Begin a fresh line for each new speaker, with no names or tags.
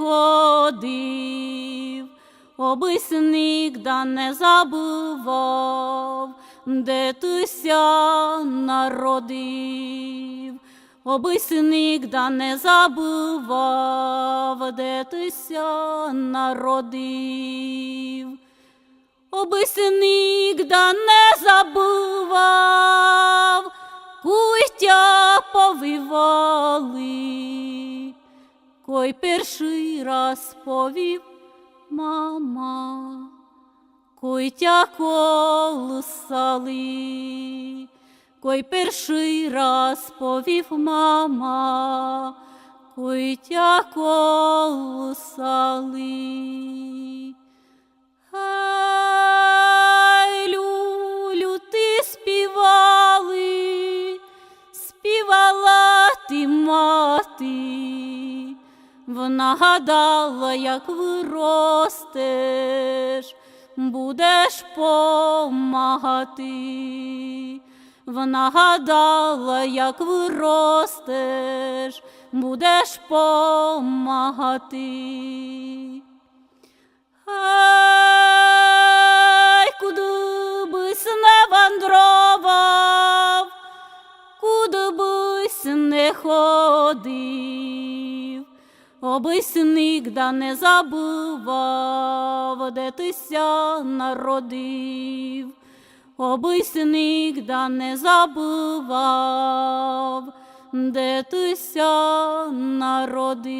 ходив, обись нігда не забував, де ти ся народив, обись нігда не забував, де ти ся народив. Обись нігда не забував, куйтя повивали, кой перший раз повів мама, куйтя колосали, кой перший раз повів мама, куйтя колосали. Ай, люлю, ти співали, співала ти мати, вона гадала, як виростеш, будеш помагати. Вона гадала, як виростеш, будеш помагати. Ай, куди бись не вандровав, куди бись не ходив, обись да не забував, де ти ся народив, обисник, да не забував, де ти ся народив.